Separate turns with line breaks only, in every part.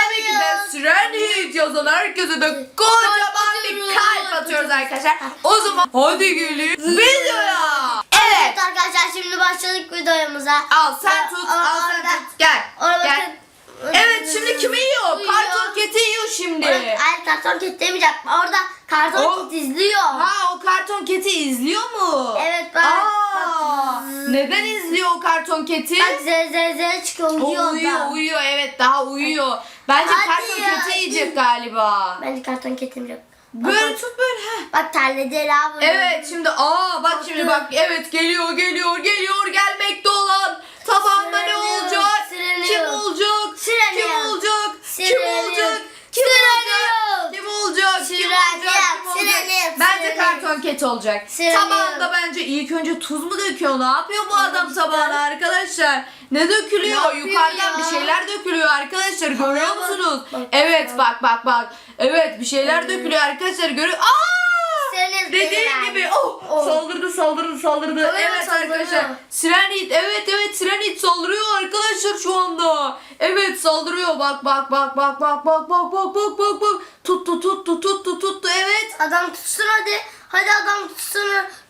tabii ki de Süren'i yazan herkese de kocaman bir kalp atıyoruz arkadaşlar. O zaman hadi gelin videoya. Evet.
Arkadaşlar şimdi başladık videomuza.
Al sen
ee,
tut, al sen tut. Gel. Gel. Evet şimdi kimi yiyor? Karton keti yiyor şimdi.
Orada- Ay karton kit demeyecek. Orada karton
O-
izliyor.
Ha o karton keti izliyor mu?
Evet bak.
Aa, neden izliyor o karton keti?
Bak z çıkıyor uyuyor
uyuyor evet daha uyuyor. Bence
Hadi
karton
ya.
keti yiyecek galiba.
Bence karton kitim yok.
Böyle tut böyle. heh.
Bak terledi Ela bunu.
Evet şimdi aa bak şimdi bak evet geliyor geliyor geliyor
sıralıyor.
karton ket olacak. Tabağında bence ilk önce tuz mu döküyor? Ne yapıyor bu adam tabağına arkadaşlar? Ne dökülüyor?
Ne
Yukarıdan
ya?
bir şeyler dökülüyor arkadaşlar. Görüyor musunuz?
Bak,
Evet
bak.
bak bak. Evet bir şeyler dökülüyor arkadaşlar. Görüyor. Aa! Dediğim gibi oh,
Oh.
saldırdı saldırdı saldırdı.
Evet,
Evet,
saldırıyor.
arkadaşlar. Sirenit evet evet Sirenit saldırıyor arkadaşlar şu anda. Evet saldırıyor. Bak bak bak bak bak bak bak bak bak bak bak. Tuttu tuttu tuttu tuttu evet.
Adam tutsun hadi. Hadi adam tutsun.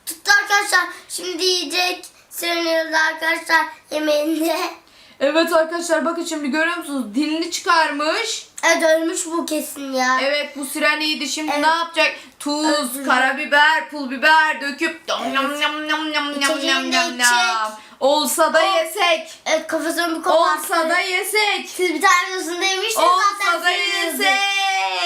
Tuttu arkadaşlar. Şimdi yiyecek. Sürünüyoruz arkadaşlar yemeğinde.
Evet arkadaşlar bakın şimdi görüyor musunuz? Dilini çıkarmış.
Evet ölmüş bu kesin ya.
Evet bu sireniydi. Şimdi
Evet.
ne yapacak? Tuz,
Özür-
karabiber, pul biber döküp yam
İçeceğini
yam
de
yam.
içecek.
Olsa da yesek.
Evet kafasını bir koparttı.
Olsa da yesek.
Siz bir tane videosunda yemiştiniz
Olsa
zaten.
da
sürünüyordu.
yesek.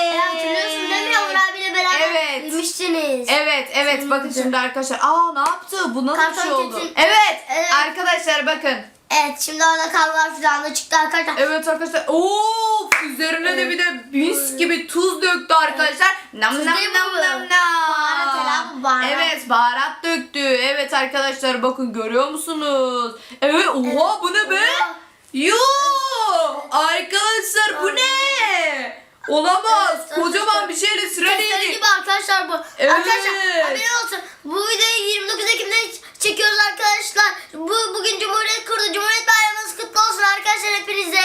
Evet hatırlıyorsun değil mi Yavur abiyle beraber
Evet.
yemiştiniz.
Evet evet bakın şimdi arkadaşlar. Aa ne yaptı? Bu nasıl bir
Karton
şey oldu? Evet,
Evet.
arkadaşlar bakın.
Evet şimdi orada kanlar falan da çıktı arkadaşlar.
Evet arkadaşlar. Of üzerine de bir de mis gibi tuz döktü arkadaşlar. Nam
Tuz
nam
değil
nam
bu.
nam nam.
Baharat Ela, bu baharat.
Evet baharat döktü. Evet arkadaşlar bakın görüyor musunuz? Evet oha bu ne be?
Oha.
Yoo arkadaşlar bu ne? Olamaz.
Evet,
Kocaman bir şeyle süre
Testere
değil.
gibi arkadaşlar bu.
Evet.
Arkadaşlar haberin olsun. Bu videoyu 29 Ekim'de çekiyoruz arkadaşlar. Bu bugün Cumhuriyet kurdu. Cumhuriyet Bayramınız kutlu olsun arkadaşlar hepinize.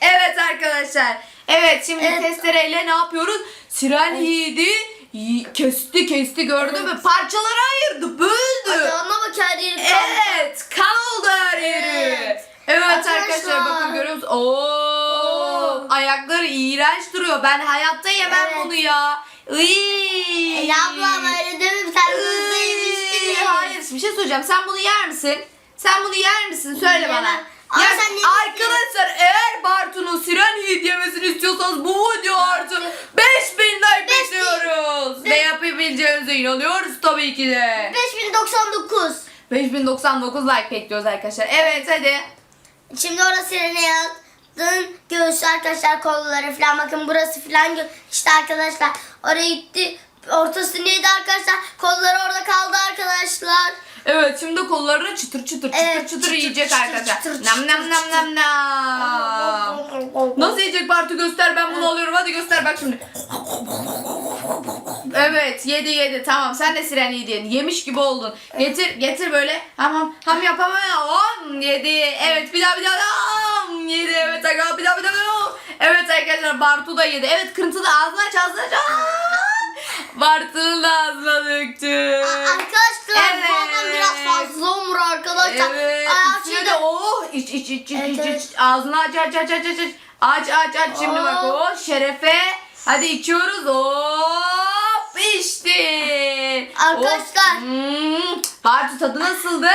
Evet arkadaşlar. Evet şimdi
Evet.
testereyle ne yapıyoruz? Siren yedi. y- Kesti kesti gördün mü? Parçalara ayırdı, böldü.
Ayağına bak her yeri kan.
Evet, kan oldu her yeri. Evet,
Evet.
arkadaşlar.
Arkadaşlar.
bakın görüyor musunuz? Oo, ayakları iğrenç duruyor. Ben hayatta yemem
Evet.
bunu ya. Iy.
Ela ablam öyle değil mi? Sen hızlı yemiştin
Iy.
ya.
Hayır bir şey söyleyeceğim. Sen bunu yer misin? Sen bunu yer misin? Söyle
Yemem.
bana.
Ama
Ya-
sen
arkadaşlar eğer Bartu'nun siren yiğit yemesini istiyorsanız bu video artı 5000 like
5000.
bekliyoruz. Ve yapabileceğinize inanıyoruz tabii ki de.
5099.
5099 like bekliyoruz arkadaşlar. Evet hadi.
Şimdi orası sirene yazdın. Göğüsü arkadaşlar kolları falan bakın burası falan gö- işte arkadaşlar oraya gitti. Ortasını yedi arkadaşlar. Kolları orada kaldı arkadaşlar.
Evet şimdi kollarını çıtır çıtır çıtır
Evet,
çıtır,
çıtır,
yiyecek
çıtır,
arkadaşlar.
çıtır,
nam nam nam nam nam. Nasıl yiyecek Bartu göster ben bunu alıyorum hadi göster bak şimdi. Evet yedi yedi tamam sen de siren yedin yemiş gibi oldun. Getir getir böyle hamam ham yapamam yedi evet bir daha bir daha yedi evet aga bir daha bir daha. Evet arkadaşlar Bartu da yedi evet kırıntı da ağzını aç ağzını aç. Aa! Bartu'nun da ağzına döktü.
Arkadaşlar
Evet.
bu adam biraz fazla umur arkadaşlar.
Evet. Üstüne de oh iç iç iç iç
Evet,
iç
evet.
iç. Ağzını aç aç aç aç aç aç. Aç aç aç şimdi bak
Oh.
o şerefe. Hadi içiyoruz. Hop içti.
Arkadaşlar.
Of. Hmm. Bartu tadı nasıldı?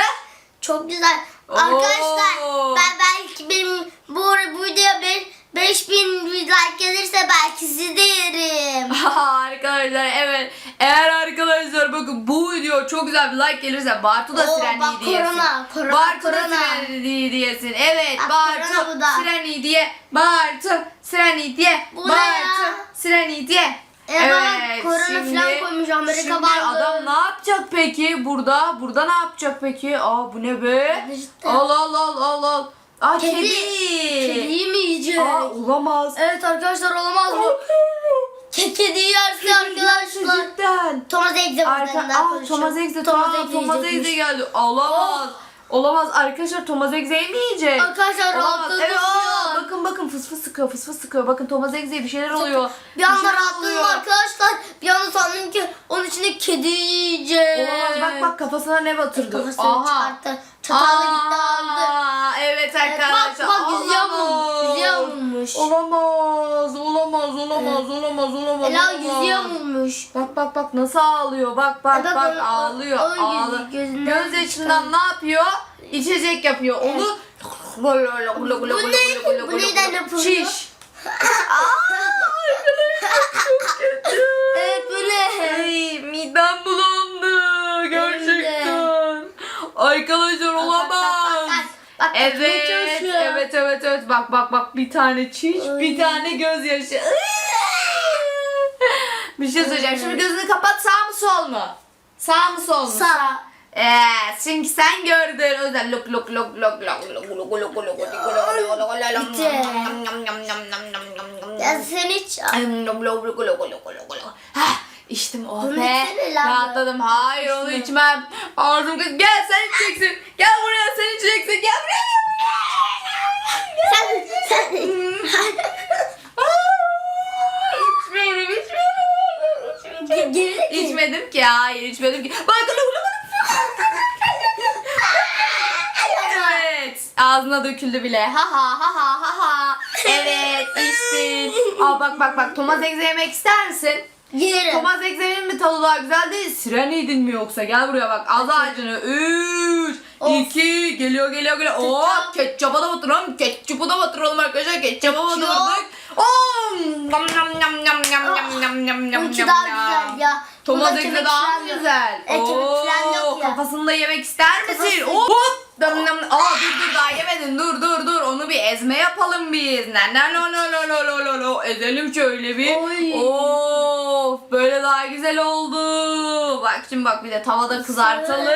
çok güzel.
Oo.
Arkadaşlar ben belki benim bu, bu videoya ben 5000 like gelirse belki sizi de yerim.
arkadaşlar evet. Eğer arkadaşlar bakın bu video çok güzel bir like gelirse Bartu da
Oo,
siren
bak,
iyi diyesin.
korona, korona,
Bartu da
korona.
siren iyi diyesin. Evet
Bak,
Bartu
korona bu da.
siren iyi diye. Bartu siren iyi diye.
Bu
Bartu
ya?
siren iyi diye.
Evet, korona falan koymuş, Amerika
şimdi
bandı.
adam ne yapacak peki burada? Burada ne yapacak peki? Aa bu ne be?
İşte.
Al al al al al. Aa kedi.
Kedi. Kediyi mi yiyecek?
Aa olamaz.
Evet arkadaşlar olamaz bu. Ke kediyi yerse arkadaşlar.
Cidden.
Thomas Eggs'e
Arka, aa, Thomas Eggs'e, Thomas, Thomas Eggs'e geldi. Alamaz. Olamaz arkadaşlar Thomas Egze'yi mi yiyecek?
Arkadaşlar
Olamaz.
rahatladım
Evet, aa, bakın bakın fıs fıs sıkıyor fıs fıs sıkıyor. Bakın Thomas Egze'ye bir şeyler oluyor.
Bir anda
şeyler
rahatladım
oluyor.
arkadaşlar. Bir anda sandım ki onun içinde kedi yiyecek.
Olamaz bak bak kafasına ne batırdı.
Kafasını çıkarttı. Çatalla gitti aldı.
Aa, Evet arkadaşlar.
bak bak yüzüğe vurmuş.
Olamaz.
Yüzüğe vurmuş.
Olamaz, olamaz, olamaz, olamaz, olamaz.
Ela vurmuş.
Bak bak bak nasıl ağlıyor. Bak bak
E bak,
bak ağlıyor.
gözünden
Göz yaşından ne yapıyor? İçecek yapıyor. Onu
Bu ne? Bu neyden yapılıyor?
Şiş.
Evet bu ne?
Ay midem bulandı. Gerçekten. Arkadaşlar olamaz.
Bak,
Evet, evet, evet, evet. Bak, bak, bak. Bir tane çiş, bir tane gözyaşı. Bir şey söyleyeceğim. Şimdi gözünü kapat. Sağ mı, sol mu? Sağ mı, sol mu?
Sağ.
Ee, çünkü sen gördün. O yüzden lok lok lok lok lok lok lok lok lok lok lok.
Ya sen hiç...
İçtim oh
Bunu
be. Rahatladım. Hayır onu içmem. Ağzım kız. Gel sen içeceksin. Gel buraya sen içeceksin. Gel buraya.
Sen, sen... Geri
İçmedim ki, hayır içmedim ki. Bak, Evet, ağzına döküldü bile. Ha ha ha ha ha ha. Evet, içtin. Aa bak bak bak, Thomas Eggs'e yemek ister misin?
Yerim.
Thomas Eggs'in mi tadı daha güzel değil? Sireniydin mi yoksa? Gel buraya bak. Az ağacını. 3,
Of.
2, geliyor geliyor geliyor. Oo,
Ketçap.
ketçapa da batıralım. Ketçapı da batıralım arkadaşlar. Ketçapa
Ketçap.
batırdık. Oo, nam nam nam nam nam nam nam nam nam nam
daha ya.
Thomas
kemik
daha mı güzel?
Evet, kemik falan yok ya.
Kafasını da yemek ister misin?
Kafası-
Hop. Nam nam. Aa dur dur daha yemedin. Dur dur dur. Onu bir ezme yapalım biz. Ne ne no no no no no no no. Ezelim şöyle bir.
Oy.
Of böyle daha güzel oldu. Bak şimdi bak bir de tavada kızartalım.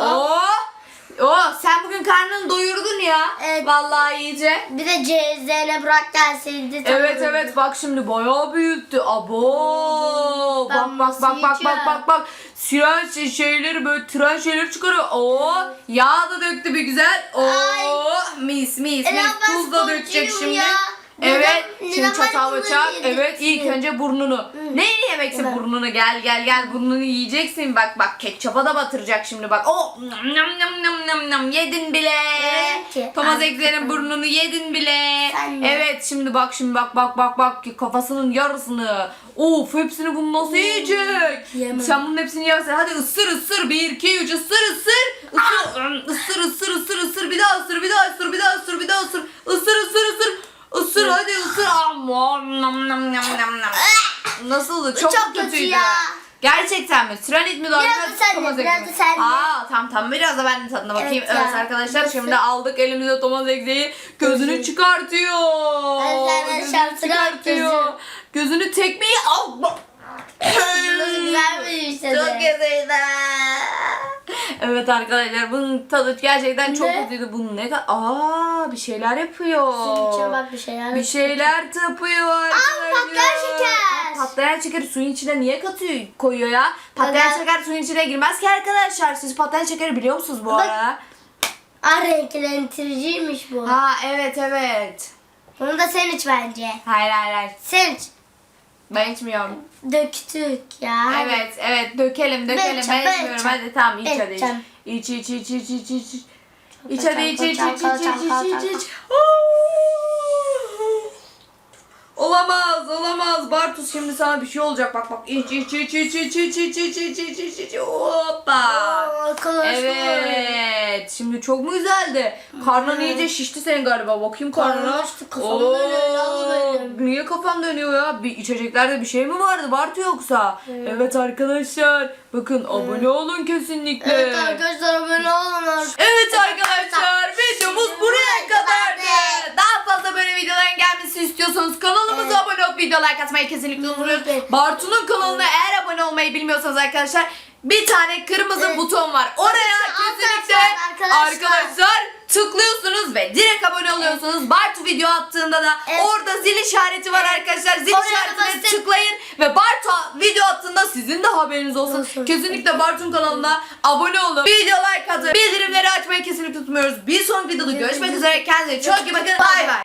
Oh. Oh sen bugün karnını doyurdun ya.
Evet.
Vallahi iyice.
Bir de Zeynep bırak gelseydi.
Evet evet bak şimdi bayağı büyüttü. Abo.
Ben
Bak bak bak bak bak
yiyeceğim?
bak bak. Siren şey- şeyleri böyle tren şeyleri çıkarıyor. Oo. Yağ da döktü bir güzel. Oo.
Ay.
Mis mis
Ela,
mis.
ben
Tuz da dökecek
sporcuyum
şimdi.
ya.
Evet. Şimdi çatal bıçak. Evet ilk önce burnunu. Neyle yemeksin
Evet.
burnunu? Gel gel gel burnunu yiyeceksin. Bak bak ketçapa da batıracak şimdi bak. Oh nam nam nam nam nam yedin bile.
Evet ki.
Thomas
Ay,
Eggs'lerin burnunu yedin bile.
Sen de.
Evet şimdi bak şimdi bak bak bak bak kafasının yarısını. Of hepsini bunu nasıl yiyecek?
Yemem.
Sen bunun hepsini yersen hadi ısır ısır. 1 2 3 ısır ısır. Isır ısır ısır ısır ısır bir daha ısır bir daha ısır bir daha ısır bir daha ısır. Isır ısır ısır. Isır hadi ısır. Aman nam nam nam nam nam. Nasıldı? Çok,
Çok
mu
kötü
kötüydü.
ya.
Gerçekten mi? Trenit mi daha
Biraz da sen de,
Thomas
biraz
Eggs mi?
da sen de.
Aa tamam tamam biraz da ben de tadına bakayım.
Evet
Evet,
ya.
arkadaşlar
Nasıl?
şimdi aldık elimize Thomas Eggs'i. Gözünü
Gözü.
çıkartıyor.
Arkadaşlar,
Gözünü çıkartıyor.
gözü.
Gözünü tekmeyi al.
Nasıl güzel bir işte
Çok güzeldi. Evet arkadaşlar bunun tadı gerçekten çok
Ne?
kötüydü. Bu ne kadar... Aa bir şeyler yapıyor.
Suyun içine bak bir şeyler.
Bir şeyler tapıyor arkadaşlar.
patlayan şeker.
Aa, Patlayan şekeri suyun içine niye katıyor koyuyor ya? Patlayan şeker suyun içine girmez ki arkadaşlar. Siz patlayan şekeri biliyor musunuz bu
Bak.
arada?
Aa renklendiriciymiş bu.
Ha evet evet.
Bunu da sen iç bence.
Hayır hayır hayır.
Sen iç.
Ben içmiyorum.
Döktük ya.
Evet evet dökelim dökelim. Ben
ben
içmiyorum. Hadi tamam iç hadi iç. İç iç iç iç iç iç iç. Hadi iç iç iç iç iç iç iç. Olamaz olamaz Bartus şimdi sana bir şey olacak bak bak iç iç iç iç iç iç iç iç iç iç iç iç hoppa.
Arkadaşlar.
Evet. Şimdi çok mu güzeldi? Karnın iyice şişti senin galiba. Bakayım karnına.
Karnım kafam dönüyor ya benim.
Niye kafan dönüyor ya? Bir içeceklerde bir şey mi vardı Bartu yoksa? Evet, arkadaşlar. Bakın abone olun kesinlikle.
Evet arkadaşlar abone olun artık.
Evet arkadaşlar videomuz buraya kadardı. Daha fazla böyle videoların gelmesini istiyorsanız kanalımıza
Evet.
abone olup video like atmayı kesinlikle unutmayın.
Evet.
Bartu'nun kanalına eğer abone olmayı bilmiyorsanız arkadaşlar bir tane kırmızı
Evet.
buton var. Oraya kesinlikle
arkadaşlar.
arkadaşlar tıklıyorsunuz ve direkt abone oluyorsunuz. Bartu video attığında da
Evet.
orada zil işareti var
Evet.
arkadaşlar. Zil
Oraya
işaretine
basın.
tıklayın ve Bartu video attığında sizin de haberiniz olsun.
Olsun.
Kesinlikle Bartu'nun kanalına abone olun. Video like atın. Bildirimleri açmayı kesinlikle umuyoruz. Bir sonraki videoda görüşmek üzere. Kendinize çok iyi bakın. Bay bay.